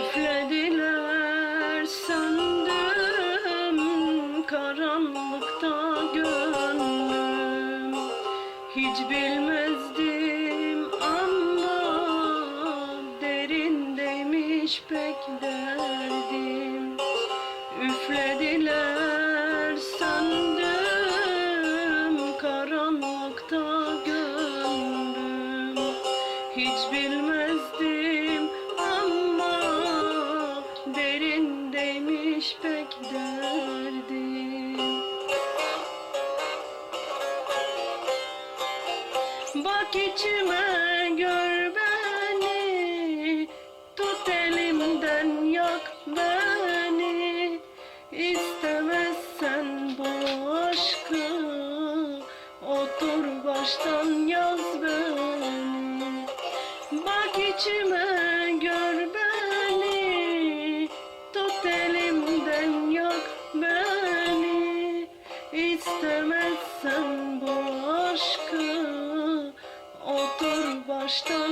Üflediler sandım karanlıkta gönlüm. Hiç bilmezdim ama derindeymiş pek derdim. Üflediler Hiç bilmezdim ama derindeymiş pek derdim. Bak içime gör beni Tut elimden yak beni. İstemezsen bu aşkı Otur baştan içime gör beni. Tut elimden yak beni. İstemezsen bu aşkı Otur baştan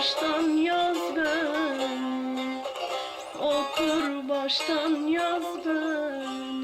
baştan yaz beni Otur baştan yaz beni